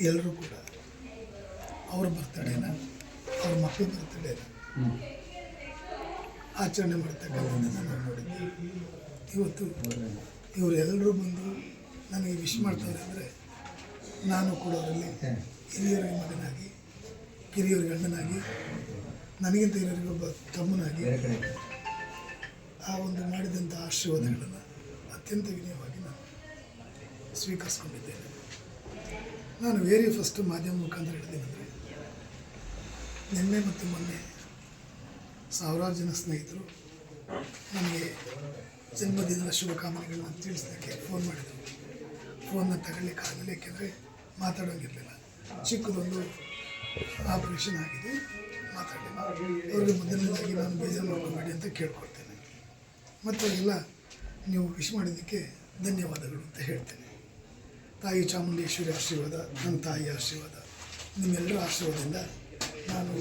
ಎಲ್ಲರೂ ಕೂಡ ಅವ್ರ ಬರ್ತಡೇನ ಅವ್ರ ಮಕ್ಕಳ ಬರ್ತಡೇನ ಆಚರಣೆ ಮಾಡ್ತಕ್ಕಂಥದ್ದನ್ನು ನಾವು ನೋಡಿದ್ವಿ. ಇವತ್ತು ಇವರೆಲ್ಲರೂ ಬಂದು ನನಗೆ ವಿಶ್ ಮಾಡ್ತಾರೆ ಅಂದರೆ ನಾನು ಕೂಡ ಅವರಲ್ಲಿ ಹಿರಿಯರಿಗೆ ಮಗನಾಗಿ ಕಿರಿಯರ ಗಂಡನಾಗಿ ನನಗಿಂತ ಹಿರಿಯರಿಗೊಬ್ಬ ತಮ್ಮನಾಗಿ ಆ ಒಂದು ಮಾಡಿದಂಥ ಆಶೀರ್ವಾದಗಳನ್ನು ಅತ್ಯಂತ ವಿನಯವಾಗಿ ನಾನು ಸ್ವೀಕರಿಸ್ಕೊಂಡಿದ್ದೇನೆ. ನಾನು ವೇರಿ ಫಸ್ಟ್ ಮಾಧ್ಯಮ ಮುಖಾಂತರ ಹೇಳ್ತೀನಿ ನಿನ್ನೆ ಮತ್ತು ಮೊನ್ನೆ ಸಾವಿರಾರು ಜನ ಸ್ನೇಹಿತರು ನನಗೆ ಜನ್ಮದಿನದ ಶುಭಕಾಮನೆಗಳನ್ನ ತಿಳಿಸೋದಕ್ಕೆ ಫೋನ್ ಮಾಡಿದರು. ಫೋನ್ನ ತಗೊಳ್ಳಿಕ್ಕೆ ಆಗಲಿಲ್ಲ, ಏಕೆಂದರೆ ಮಾತಾಡೋಂಗಿರಲಿಲ್ಲ. ಚಿಕ್ಕದೊಂದು ಆಪರೇಷನ್ ಆಗಿದೆ, ಮಾತಾಡಲಿಲ್ಲ. ಅವ್ರಿಗೆ ಮೊದಲನೇದಾಗಿ ನಾನು ಬೇಜಾರು ಮಾಡ್ಕೋಬೇಡಿ ಅಂತ ಕೇಳ್ಕೊಳ್ತೇನೆ. ಮತ್ತು ಎಲ್ಲ ನೀವು ವಿಶ್ ಮಾಡಿದ್ದಕ್ಕೆ ಧನ್ಯವಾದಗಳು ಅಂತ ಹೇಳ್ತೇನೆ. ತಾಯಿ ಚಾಮುಂಡೇಶ್ವರಿ ಆಶೀರ್ವಾದ, ನನ್ನ ತಾಯಿಯ ಆಶೀರ್ವಾದ, ನಿಮ್ಮೆಲ್ಲರ ಆಶೀರ್ವಾದದಿಂದ ನಾನು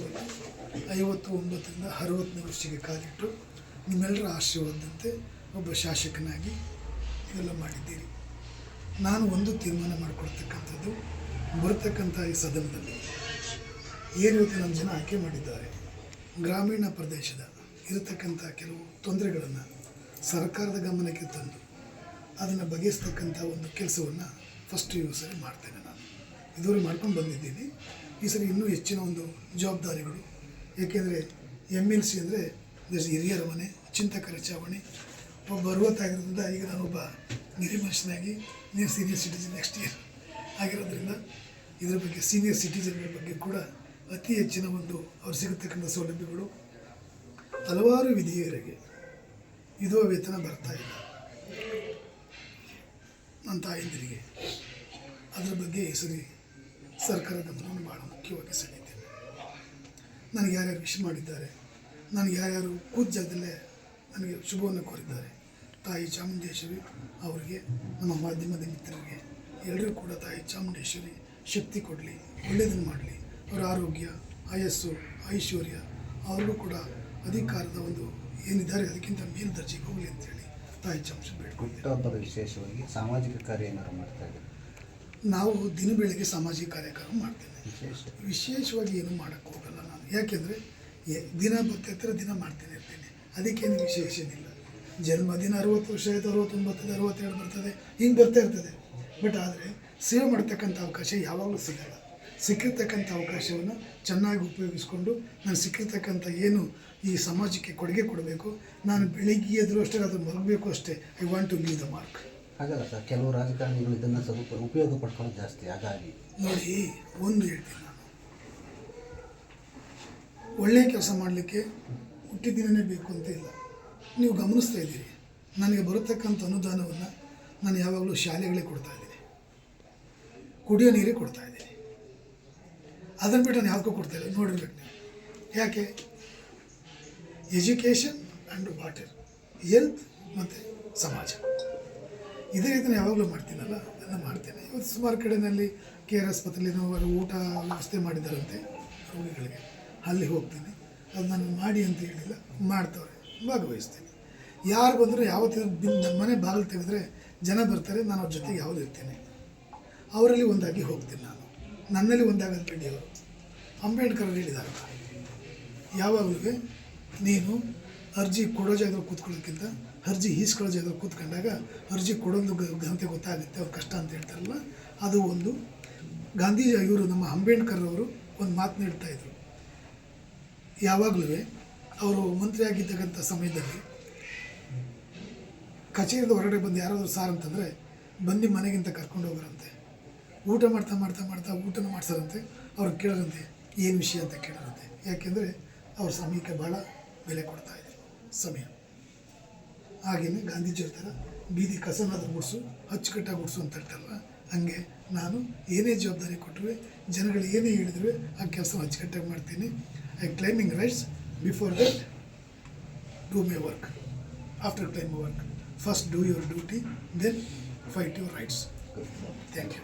ಐವತ್ತು ಒಂಬತ್ತರಿಂದ ಅರವತ್ತನೇ ವರ್ಷಕ್ಕೆ ಕಾಲಿಟ್ಟು ನಿಮ್ಮೆಲ್ಲರ ಆಶೀರ್ವಾದದಂತೆ ಒಬ್ಬ ಶಾಸಕನಾಗಿ ಇದೆಲ್ಲ ಮಾಡಿದ್ದೀರಿ. ನಾನು ಒಂದು ತೀರ್ಮಾನ ಮಾಡಿಕೊಡ್ತಕ್ಕಂಥದ್ದು, ಬರ್ತಕ್ಕಂಥ ಈ ಸದನದಲ್ಲಿ ಏನು ರೀತಿ ನಮ್ಮ ಜನ ಆಯ್ಕೆ ಮಾಡಿದ್ದಾರೆ, ಗ್ರಾಮೀಣ ಪ್ರದೇಶದ ಇರತಕ್ಕಂಥ ಕೆಲವು ತೊಂದರೆಗಳನ್ನು ಸರ್ಕಾರದ ಗಮನಕ್ಕೆ ತಂದು ಅದನ್ನು ಬಗೆಹರಿಸ್ತಕ್ಕಂಥ ಒಂದು ಕೆಲಸವನ್ನು ಫಸ್ಟ್ ಸರಿ ಮಾಡ್ತೇನೆ ನಾನು. ಇದುವರೆಗೆ ಮಾಡ್ಕೊಂಡು ಬಂದಿದ್ದೀನಿ. ಈ ಸರಿ ಇನ್ನೂ ಹೆಚ್ಚಿನ ಒಂದು ಜವಾಬ್ದಾರಿಗಳು. ಏಕೆಂದರೆ ಎಂ ಎಲ್ ಸಿ ಅಂದರೆ ಹಿರಿಯರ ಮನೆ ಚಿಂತಕರ ಚಾವಣಿ ಒಬ್ಬ ಅರವತ್ತಾಗಿರೋದ್ರಿಂದ ಈಗ ನಾನೊಬ್ಬ ಹಿರಿಯ ಮನುಷ್ಯನಾಗಿ ನೀವು ಸೀನಿಯರ್ ಸಿಟಿಜನ್ ನೆಕ್ಸ್ಟ್ ಇಯರ್ ಆಗಿರೋದ್ರಿಂದ ಇದರ ಬಗ್ಗೆ ಸೀನಿಯರ್ ಸಿಟಿಜನ್ಗಳ ಬಗ್ಗೆ ಕೂಡ ಅತಿ ಹೆಚ್ಚಿನ ಒಂದು ಅವ್ರು ಸಿಗತಕ್ಕಂಥ ಸೌಲಭ್ಯಗಳು ಹಲವಾರು ವಿಧಿಯರಿಗೆ ಇದು ವೇತನ ಬರ್ತಾ ಇಲ್ಲ. ನನ್ನ ತಾಯಂದಿರಿಗೆ ಅದರ ಬಗ್ಗೆ ಹೆಸರಿ ಸರಿ ಸರ್ಕಾರದ ಗಮನವನ್ನು ಭಾಳ ಮುಖ್ಯವಾಗಿ ಸೆಳೆಯುತ್ತೇನೆ ನನಗೆ ಯಾರ್ಯಾರು ವಿಶ್ ಮಾಡಿದ್ದಾರೆ, ನನಗೆ ಯಾರ್ಯಾರು ಕೂತ ಜಾಗದಲ್ಲೇ ನನಗೆ ಶುಭವನ್ನು ಕೋರಿದ್ದಾರೆ. ತಾಯಿ ಚಾಮುಂಡೇಶ್ವರಿ ಅವರಿಗೆ, ನಮ್ಮ ಮಾಧ್ಯಮದ ಮಿತ್ರರಿಗೆ ಎಲ್ಲರೂ ಕೂಡ ತಾಯಿ ಚಾಮುಂಡೇಶ್ವರಿ ಶಕ್ತಿ ಕೊಡಲಿ ಒಳ್ಳೆಯದನ್ನು ಮಾಡಲಿ. ಅವರ ಆರೋಗ್ಯ, ಆಯಸ್ಸು, ಐಶ್ವರ್ಯ, ಅವ್ರಿಗೂ ಕೂಡ ಅಧಿಕಾರದ ಒಂದು ಏನಿದ್ದಾರೆ ಅದಕ್ಕಿಂತ ಮೇಲ್ದರ್ಜೆಗೆ ಹೋಗಲಿ ಅಂತೇಳಿ ತಾಯಿ ಚಮಚ ಬೇಡ್ಕೊಂಡು ಹುಟ್ಟುಹಬ್ಬದ ವಿಶೇಷವಾಗಿ ಸಾಮಾಜಿಕ ಕಾರ್ಯ ಏನಾದ್ರು ಮಾಡ್ತಾ ಇದ್ದಾರೆ? ನಾವು ದಿನ ಬೆಳಗ್ಗೆ ಸಾಮಾಜಿಕ ಕಾರ್ಯಕ್ರಮ ಮಾಡ್ತೇನೆ ವಿಶೇಷವಾಗಿ ಏನು ಮಾಡಕ್ಕೆ ಹೋಗಲ್ಲ ನಾನು. ಯಾಕೆಂದರೆ ದಿನ ಬರ್ತಿರ್ತಾರೆ ದಿನ ಮಾಡ್ತೇನೆ ಇರ್ತೇನೆ. ಅದಕ್ಕೇನು ವಿಶೇಷ ಏನಿಲ್ಲ. ಜನ್ಮದಿನ ಅರವತ್ತು ವರ್ಷ ಆಯಿತು ಅರವತ್ತೊಂಬತ್ತು ಅರವತ್ತೆರಡು ಬರ್ತದೆ ಹಿಂಗೆ ಬರ್ತಾ ಇರ್ತದೆ. ಬಟ್ ಆದರೆ ಸೇವೆ ಮಾಡ್ತಕ್ಕಂಥ ಅವಕಾಶ ಯಾವಾಗಲೂ ಸಿಗಲ್ಲ. ಸಿಕ್ಕಿರ್ತಕ್ಕಂಥ ಅವಕಾಶವನ್ನು ಚೆನ್ನಾಗಿ ಉಪಯೋಗಿಸ್ಕೊಂಡು ನಾನು ಸಿಕ್ಕಿರ್ತಕ್ಕಂಥ ಏನು ಈ ಸಮಾಜಕ್ಕೆ ಕೊಡುಗೆ ಕೊಡಬೇಕು ನಾನು ಬೆಳಿಗ್ಗೆ ಎದುರು ಅಷ್ಟೇ ಅದು ಮಲಗಬೇಕು ಅಷ್ಟೇ I want to leave the mark ಹಾಗಲ್ಲ ಸರ್ ಕೆಲವು ರಾಜಕಾರಣಿಗಳು ಇದನ್ನು ಸ್ವಲ್ಪ ಉಪಯೋಗ ಪಡ್ಕೊಳ್ಳೋದು ಜಾಸ್ತಿ ಹಾಗಾಗಿ. ನೋಡಿ ಒಂದು ಹೇಳ್ತೀನಿ ನಾನು. ಒಳ್ಳೆಯ ಕೆಲಸ ಮಾಡಲಿಕ್ಕೆ ಹುಟ್ಟಿದ ದಿನನೇ ಬೇಕು ಅಂತ ಇಲ್ಲ. ನೀವು ಗಮನಿಸ್ತಾ ಇದ್ದೀರಿ ನನಗೆ ಬರತಕ್ಕಂಥ ಅನುದಾನವನ್ನು ನಾನು ಯಾವಾಗಲೂ ಶಾಲೆಗಳಿಗೆ ಕೊಡ್ತಾ ಇದ್ದೀನಿ. ಕುಡಿಯೋ ನೀರಿಗೆ ಕೊಡ್ತಾ ಇದ್ದೀನಿ. ಅದನ್ನು ಬಿಟ್ಟು ನಾನು ಯಾವುದಕ್ಕೂ ಕೊಡ್ತಾ ಇಲ್ಲ. ನೋಡಿರ್ಬೇಕು ನೀವು ಯಾಕೆ? ಎಜುಕೇಷನ್ ಆ್ಯಂಡ್ ವಾಟರ್ ಹೆಲ್ತ್ ಮತ್ತು ಸಮಾಜ. ಇದೇ ರೀತಿ ನಾನು ಯಾವಾಗಲೂ ಮಾಡ್ತೀನಲ್ಲ, ಅದನ್ನು ಮಾಡ್ತೇನೆ. ಇವತ್ತು ಸುಮಾರು ಕಡೆಯಲ್ಲಿ ಕೆ ಆರ್ ಆಸ್ಪತ್ರೆಯಲ್ಲಿ ಊಟ ವ್ಯವಸ್ಥೆ ಮಾಡಿದ್ದಾರಂತೆ ರೋಗಿಗಳಿಗೆ. ಅಲ್ಲಿ ಹೋಗ್ತೀನಿ. ಅದು ನಾನು ಮಾಡಿ ಅಂತ ಹೇಳಿಲ್ಲ, ಮಾಡ್ತವ್ರೆ. ಭಾಗವಹಿಸ್ತೀನಿ. ಯಾರು ಬಂದರೂ ಯಾವತ್ತಿದ್ರು ಬಿನ್ ನಮ್ಮ ಮನೆ ಬಾಗಿಲು ತೆಗೆದ್ರೆ ಜನ ಬರ್ತಾರೆ, ನಾನು ಅವ್ರ ಜೊತೆಗೆ ಯಾವುದು ಇರ್ತೀನಿ. ಅವರಲ್ಲಿ ಒಂದಾಗಿ ಹೋಗ್ತೀನಿ ನಾನು. ನನ್ನಲ್ಲಿ ಒಂದಾಗೋದು ಬೇಡಿ ಅವರು. ಅಂಬೇಡ್ಕರ್ ಹೇಳಿದಾಗ ಯಾವಾಗಲೂ ನೀನು ಅರ್ಜಿ ಕೊಡೋ ಜಾಗದಲ್ಲಿ ಕೂತ್ಕೊಳ್ಳೋಕ್ಕಿಂತ ಅರ್ಜಿ ಈಸ್ಕೊಳ್ಳೋ ಜಾಗದಲ್ಲಿ ಕೂತ್ಕೊಂಡಾಗ ಅರ್ಜಿ ಕೊಡೋದು ಗಂತೆ ಗೊತ್ತಾಗುತ್ತೆ, ಅವ್ರ ಕಷ್ಟ ಅಂತ ಹೇಳ್ತಾರಲ್ಲ. ಅದು ಒಂದು. ಗಾಂಧೀಜಿ ಇವರು ನಮ್ಮ ಅಂಬೇಡ್ಕರ್ ಅವರು ಒಂದು ಮಾತು ನೀಡ್ತಾ ಇದ್ರು. ಯಾವಾಗಲೂ ಅವರು ಮಂತ್ರಿ ಆಗಿದ್ದಕ್ಕಂಥ ಸಮಯದಲ್ಲಿ ಕಚೇರಿದ ಹೊರಗಡೆ ಬಂದು ಯಾರಾದರೂ ಸಾರ್ ಅಂತಂದರೆ ಬಂದು ಮನೆಗಿಂತ ಕರ್ಕೊಂಡು ಹೋಗ್ರಂತೆ. ಊಟ ಮಾಡ್ತಾ ಮಾಡ್ತಾ ಮಾಡ್ತಾ ಊಟನ ಮಾಡ್ಸಾರಂತೆ, ಅವ್ರು ಕೇಳರಂತೆ, ಏನು ವಿಷಯ ಅಂತ ಕೇಳರಂತೆ. ಯಾಕೆಂದರೆ ಅವ್ರ ಸಮಯಕ್ಕೆ ಭಾಳ ಬೆಲೆ ಕೊಡ್ತಾ ಇದ್ರು, ಸಮಯ. ಹಾಗೆಯೇ ಗಾಂಧೀಜಿ ಥರ ಬೀದಿ ಕಸನಾದ್ರೂ ಗುಡಿಸು, ಅಚ್ಚುಕಟ್ಟಾಗಿ ಗುಡಿಸು ಅಂತ ಹೇಳ್ತಾರಲ್ಲ ಹಂಗೆ ನಾನು ಏನೇ ಜವಾಬ್ದಾರಿ ಕೊಟ್ಟರೆ ಜನಗಳು ಏನೇ ಹೇಳಿದ್ರು, ಆ ಕೆಲಸ ಅಚ್ಚುಕಟ್ಟಾಗಿ ಮಾಡ್ತೀನಿ. I claiming rights before that do my work after claim work first do your duty then fight your rights thank you